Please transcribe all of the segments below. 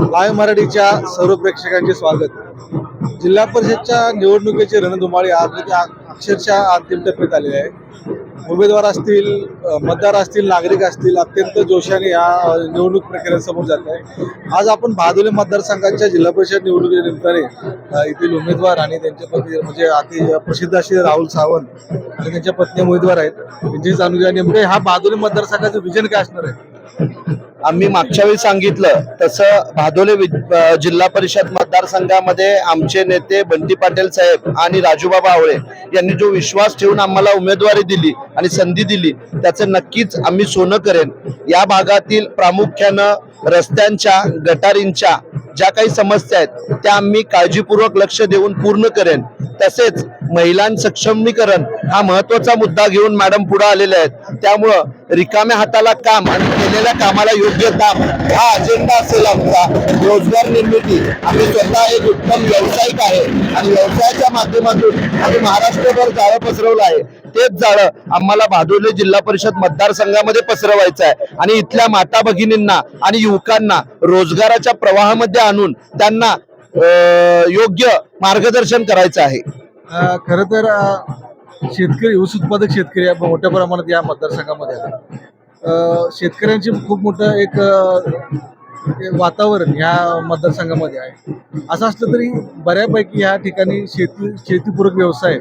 Live मराठीच्या सर्व प्रेक्षकांचे स्वागत. जिल्हा परिषदच्या निवडणुकीची रणधुमाळी आज अक्षरशः अंतिम टप्प्यात आलेली आहे. उमेदवार असतील मतदार असतील नागरिक असतील अत्यंत जोशाने या निवडणूक प्रक्रियेसमोर जात आहे. आज आपण भादोली मतदारसंघाच्या जिल्हा परिषद निवडणुकीच्या निमित्ताने येथील उमेदवार आणि त्यांच्या पत्नी म्हणजे अति प्रसिद्ध असे राहुल सावंत आणि त्यांच्या पत्नी उमेदवार आहेत. त्यांची जाणून घ्या नेमके हा भादोली मतदारसंघाचं विजन काय असणार आहे? आम्ही मागच्या वेळी सांगितलं तसं भादोले जिल्हा परिषद मतदारसंघामध्ये आमचे नेते बंटी पाटील साहेब आणि राजूबाबा आवळे यांनी जो विश्वास ठेवून आम्हाला उमेदवारी दिली आणि संधी दिली त्याचं नक्कीच आम्ही सोनं करेन. या भागातील प्रामुख्यानं रस्त्यांच्या गटारींच्या ज्या काही समस्या आहेत त्या आम्ही काळजीपूर्वक लक्ष देऊन पूर्ण करेन. तसेच महिलां सक्षमीकरण हा महत्त्वाचा मुद्दा घेऊन मॅडम पुढे आलेले आहेत. त्यामुळं रिकाम्या हाताला काम आणि केलेल्या कामाला योग्य काम हा अजेंडा असेल आमचा. रोजगार निर्मिती. आम्ही स्वतः एक उत्तम व्यावसायिक आहे. आणि व्यवसायाच्या माध्यमातून आम्ही महाराष्ट्रभर जाळं पसरवलं आहे. तेच जाळं आम्हाला भादोली जिल्हा परिषद मतदारसंघामध्ये पसरवायचं आहे. आणि इथल्या माता भगिनींना आणि युवकांना रोजगाराच्या प्रवाहामध्ये आणून त्यांना योग्य मार्गदर्शन करायचं आहे. खर खरं तर शेतकरी ऊस उत्पादक शेतकरी मोठ्या प्रमाणात या मतदारसंघामध्ये शेतकऱ्यांची खूप मोठं एक वातावरण ह्या मतदारसंघामध्ये आहे. असं असलं तरी बऱ्यापैकी ह्या ठिकाणी शेती शेतीपूरक व्यवसाय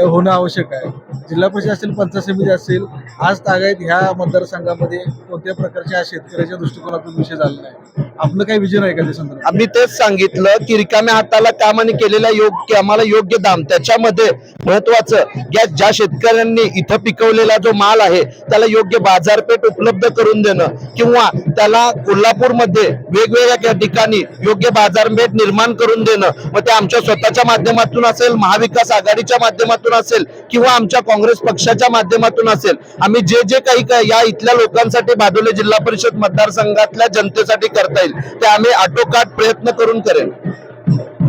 होणं आवश्यक आहे. जिल्हा परिषद असेल पंचायत समिती असेल आज तागायत ह्या मतदारसंघामध्ये कोणत्या प्रकारच्या शेतकऱ्याच्या दृष्टिकोनातून विषय झालेला आहे? आपलं काही विजन आहे का संदर्भात? आम्ही तेच सांगितलं की रिकाम्या हाताला काम आणि योग्य आम्हाला योग्य दाम. त्याच्यामध्ये महत्वाचं या ज्या शेतकऱ्यांनी इथं पिकवलेला जो माल आहे त्याला योग्य बाजारपेठ उपलब्ध करून देणं किंवा त्याला कोल्हापूरमध्ये वेगवेगळ्या त्या ठिकाणी योग्य बाजारपेठ निर्माण करून देणं मग ते आमच्या स्वतःच्या माध्यमातून असेल महाविकास आघाडीच्या माध्यमातून असेल किंवा आमच्या काँग्रेस पक्षाच्या माध्यमातून असेल आम्ही जे जे काही काय या इथल्या लोकांसाठी भादोले जिल्हा परिषद मतदारसंघातल्या जनतेसाठी करता येईल ते आम्ही आटोकाट प्रयत्न करून करेन.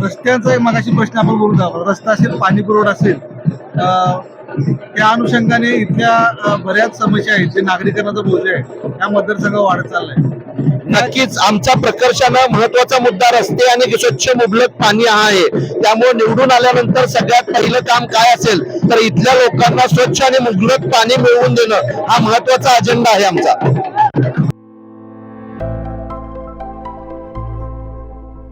रस्त्यांचा एक मगाशी प्रश्न आपण बोलत आहोत रस्ता असेल पाणी पुरवठा असेल त्या अनुषंगाने इथल्या बऱ्याच समस्या आहेत जे नागरिकांना बोलले आहे त्या मतदारसंघावर वाढत चाललाय. नक्कीच आमचा प्रकर्षानं महत्त्वाचा मुद्दा रस्ते आणि स्वच्छ मुबलक पाणी हा आहे. त्यामुळे निवडून आल्यानंतर सगळ्यात पहिलं काम काय असेल तर इथल्या लोकांना स्वच्छ आणि मुबलक पाणी मिळवून देणं हा महत्त्वाचा अजेंडा आहे आमचा.